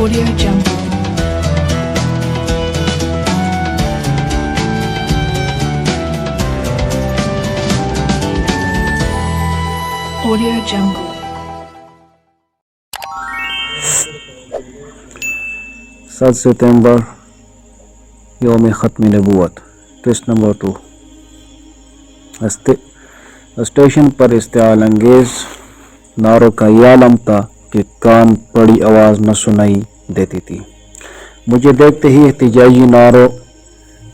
Audio Jungle. Audio Jungle. सात सितंबर योम ख़त्म नबूत टेस्ट नंबर टू स्टेशन पर इश्ताल अंगेज नारों का यह आलम था कि कान बड़ी आवाज़ न सुनाई देती थी। मुझे देखते ही एहतजाजी नारों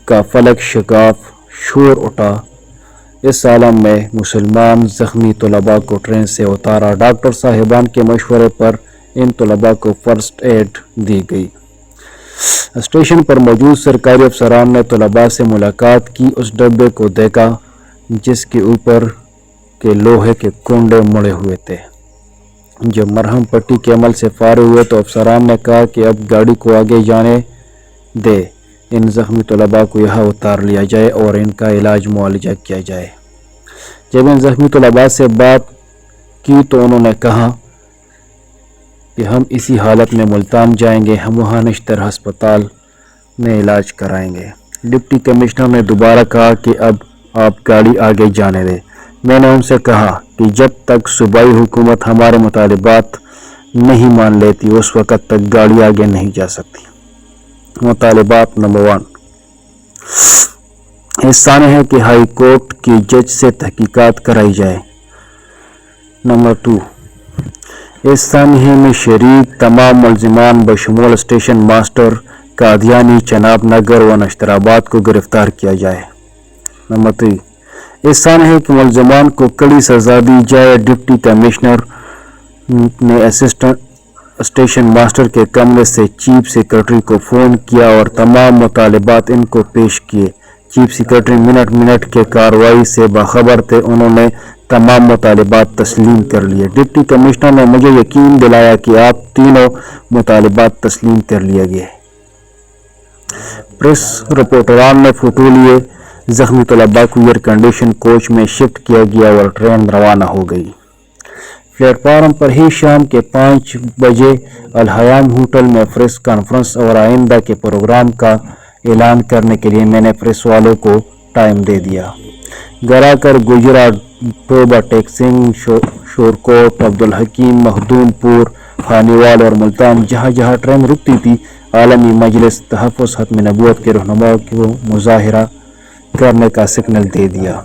का फलक शिकाफ शोर उठा। इस आलम में मुसलमान ज़ख्मी तलबा को ट्रेन से उतारा। डॉक्टर साहिबान के मशवरे पर इन तलबा को फ़र्स्ट एड दी गई। स्टेशन पर मौजूद सरकारी अफसरान ने तलबा से मुलाकात की। उस डब्बे को देखा, जिसके ऊपर के लोहे के कुंडे मुड़े हुए थे। जब मरहम पट्टी के अमल से फारे हुए तो अफसरान ने कहा कि अब गाड़ी को आगे जाने दे। इन जख्मी तलबा को यहाँ उतार लिया जाए और इनका इलाज मुआवजा किया जाए। जब इन जख्मी तलबा से बात की तो उन्होंने कहा कि हम इसी हालत में मुल्तान जाएँगे, हम वहाँ नश्तर अस्पताल में इलाज कराएँगे। डिप्टी कमिश्नर ने दोबारा कहा कि अब आप गाड़ी आगे जाने दें। मैंने उनसे कहा कि जब तक सूबाई हुकूमत हमारे मुतालबात नहीं मान लेती, उस वक़्त तक गाड़ी आगे नहीं जा सकती। मुतालबात नंबर वन। हिस्सा है कि हाई कोर्ट की जज से तहकीकात कराई जाए। Number two. इस सानहे में शरीक तमाम मुलजमान बशमूल स्टेशन मास्टर कादियानी चनाब नगर व नश्तराबाद को गिरफ़्तार किया जाए। Number three. इस है कि मुलजमान को कड़ी सजा दी जाए। डिप्टी कमिश्नर ने असिस्टेंट स्टेशन मास्टर के कमरे से चीफ सेक्रेटरी को फ़ोन किया और तमाम मुतालबात इनको पेश किए। चीफ सेक्रेटरी मिनट मिनट के कार्रवाई से बाखबर थे। उन्होंने तमाम मुतालबात तस्लीम कर लिए। डिप्टी कमिश्नर ने मुझे यकीन दिलाया कि आप तीनों मुतालबात तस्लीम कर लिए गए। प्रेस रिपोर्टरान ने फ़ोटो लिए। जख्मी तलबा को एयर कंडीशन कोच में शिफ्ट किया गया और ट्रेन रवाना हो गई। प्लेटफार्म पर ही शाम के पाँच बजे अलहयाम होटल में प्रेस कॉन्फ्रेंस और आइंदा के प्रोग्राम का ऐलान करने के लिए मैंने प्रेस वालों को टाइम दे दिया। घर आकर गुजरा टोबा टेक्सिंग शो, शोरकोट अब्दुल हकीम मखदूमपुर खानीवाल और मुल्तान जहाँ जहाँ ट्रेन रुकती थी आलमी मजलिस तहफ़ हतम नबूत के रहनुमा को मुजाहरा करने का सिग्नल दे दिया।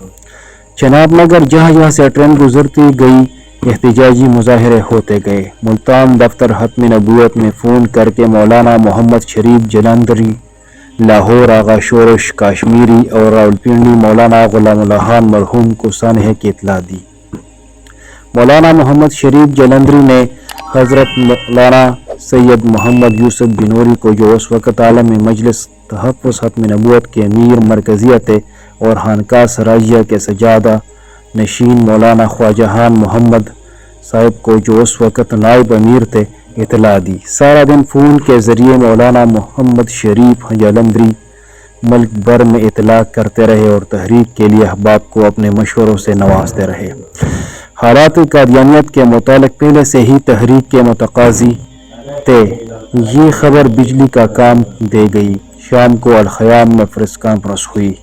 चनाब नगर जहाँ जहाँ से ट्रेन गुजरती गई, एहतजाजी मुजाहरे होते गए। मुल्तान दफ्तर हतम नबूत में फ़ोन करके मौलाना मोहम्मद शरीफ जलंधरी लाहौर आगा शोरश काश्मीरी और रावलपिंडी मौलाना गुलाम मरहूम को सानहे की इतला दी। मौलाना मोहम्मद शरीफ जलंधरी ने हज़रत मौलाना सैयद मोहम्मद यूसुफ बिनोरी को जो उस वक़्त आलम मजलिस तहफ़ हतम नबूत के अमीर मरकजियत और हानका सराजिया के सजादा नशीन मौलाना ख्वाजहान मोहम्मद साहिब को जो उस वक़्त नायब अमीर थे, इतला दी। सारा दिन फ़ोन के ज़रिए मौलाना मोहम्मद शरीफ जलंधरी मुल्क भर में इतला करते रहे और तहरीक के लिए अहबाब को अपने मशवरों से नवाजते रहे। हालात कादियानियत के मुतालिक पहले से ही तहरीक के मतकाजी थे। ये खबर बिजली का काम दे गई। Şam ku al-Xayam mefristkan proskhuyi.